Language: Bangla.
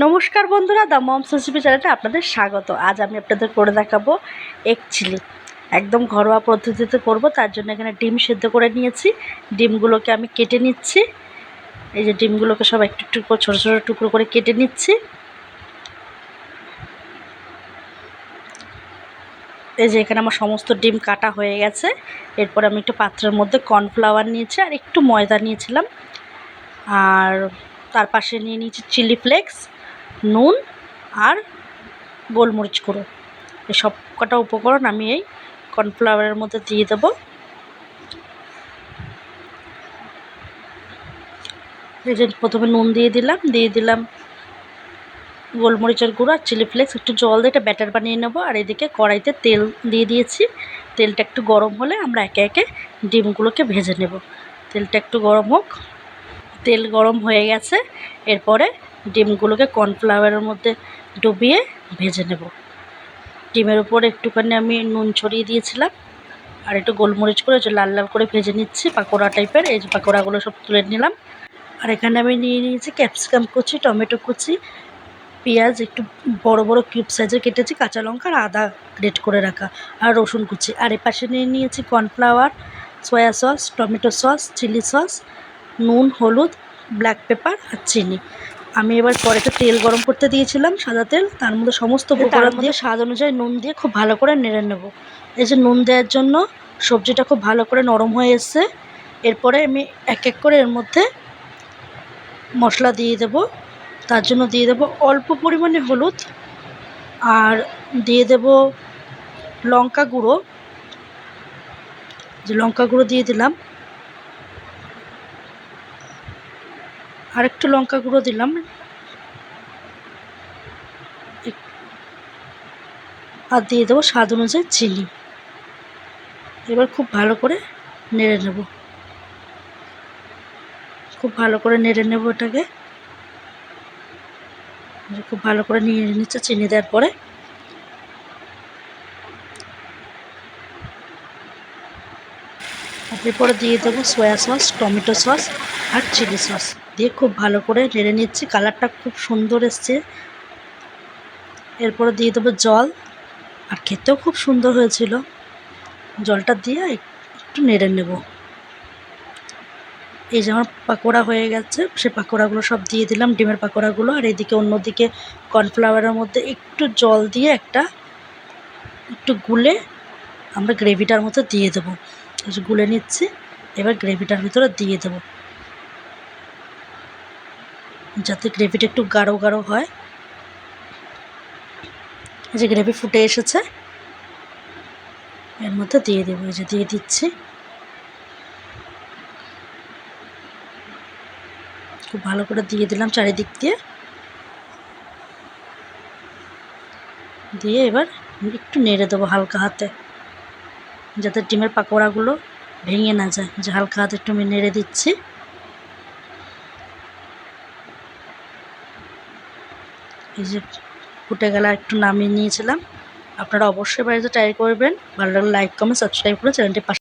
নমস্কার বন্ধুরা দ্য মমস রেসিপি চ্যানেলে আপনাদের স্বাগত। আজ আমি আপনাদের করে দেখাবো এগ চিলি একদম ঘরোয়া পদ্ধতিতে করব, তার জন্য এখানে ডিম সেদ্ধ করে নিয়েছি। ডিমগুলোকে আমি কেটে নিচ্ছি। এই যে ডিমগুলোকে সব একটু একটু করে, ছোটো ছোটো টুকরো করে কেটে নিচ্ছি। এই যে এখানে আমার সমস্ত ডিম কাটা হয়ে গেছে। এরপর আমি একটু পাত্রের মধ্যে কর্নফ্লাওয়ার নিয়েছি আর একটু ময়দা নিয়েছিলাম। আর তার পাশে নিয়ে নিয়েছি চিলি ফ্লেক্স। নুন আর গোলমরিচ গুঁড়ো। এই সব কটা উপকরণ আমি এই কর্নফ্লাওয়ারের মধ্যে দিয়ে দেবো। এই যে প্রথমে নুন দিয়ে দিলাম দিয়ে দিলাম গোলমরিচের গুঁড়ো আর চিলি ফ্লেক্স। একটু জল দিয়ে একটা ব্যাটার বানিয়ে নেব। আর এদিকে কড়াইতে তেল দিয়ে দিয়েছি। তেলটা একটু গরম হলে আমরা একে একে ডিমগুলোকে ভেজে নেব। তেলটা একটু গরম হোক। তেল গরম হয়ে গেছে। এরপরে ডিমগুলোকে কর্নফ্লাওয়ারের মধ্যে ডুবিয়ে ভেজে নেব। ডিমের উপর একটুখানি আমি নুন ছড়িয়ে দিয়েছিলাম আর একটু গোলমরিচ করে লাল লাল করে ভেজে নিচ্ছি, পাকোড়া টাইপের। এই পাকোড়াগুলো সব তুলে নিলাম। আর এখানে আমি নিয়ে নিয়েছি ক্যাপসিকাম কুচি, টমেটো কুচি, পেঁয়াজ, একটু বড় বড় কিউব সাইজের কেটেছি, কাঁচা লঙ্কা আর আদা গ্রেট করে রাখা, আর রসুন কুচি। আর এপাশে নিয়ে নিয়েছি cornflour, soya sauce, tomato sauce, chilli sauce, নুন, হলুদ, ব্ল্যাক পেপার আর চিনি। আমি এবার কড়াইতে তেল গরম করতে দিয়েছিলাম সাদা তেল তার মধ্যে সমস্ত উপকরণ দিয়ে স্বাদ অনুযায়ী নুন দিয়ে খুব ভালো করে নেড়ে নেব। এই যে নুন দেওয়ার জন্য সবজিটা খুব ভালো করে নরম হয়ে এসছে। এরপরে আমি এক এক করে এর মধ্যে মশলা দিয়ে দেব। তার জন্য দিয়ে দেব অল্প পরিমাণে হলুদ আর দিয়ে দেব লঙ্কা গুঁড়ো। যে লঙ্কা গুঁড়ো দিয়ে দিলাম আর একটু লঙ্কা গুঁড়ো দিলাম। আর দিয়ে দেবো স্বাদ অনুযায়ী চিনি। এবার খুব ভালো করে নেড়ে নেব। খুব ভালো করে নেড়ে নেব এটাকে। খুব ভালো করে নিয়ে নিচ্ছে চিনি দেওয়ার পরে। এরপরে দিয়ে দেবো সয়া সস, টমেটো সস আর চিলি সস। দিয়ে খুব ভালো করে নেড়ে নিচ্ছি। কালারটা খুব সুন্দর এসছে। এরপরে দিয়ে দেবো জল। আর খেতেও খুব সুন্দর হয়েছিল। জলটা দিয়ে একটু নেড়ে নেব। এই যে আমার পাকোড়া হয়ে গেছে, সে পাকোড়াগুলো সব দিয়ে দিলাম, ডিমের পাকোড়াগুলো। আর এদিকে অন্যদিকে কর্নফ্লাওয়ারের মধ্যে একটু জল দিয়ে একটা, একটু গুলে আমরা গ্রেভিটার মধ্যে দিয়ে দেবো। গুলে নিচ্ছি, এবার গ্রেভিটার ভিতরে দিয়ে দেবো। যাতে গ্রেভিটা একটু গাঢ় গাঢ় হয়। এই যে গ্রেভি ফুটে এসেছে। এর মধ্যে দিয়ে দেবো, এই যে দিয়ে দিচ্ছি। খুব ভালো করে দিয়ে দিলাম চারিদিক দিয়ে। দিয়ে এবার একটু নেড়ে দেবো হালকা হাতে, যাতে ডিমের পাকোড়াগুলো ভেঙে না যায়। যে হালকা হাতে একটু আমি নেড়ে দিচ্ছি। যে ফুটে গেলে, একটু নামিয়ে নিয়েছিলাম। আপনারা অবশ্যই বাড়িতে ট্রাই করবেন। ভালো লাগলে লাইক কমেন্ট সাবস্ক্রাইব করে চ্যানেলটি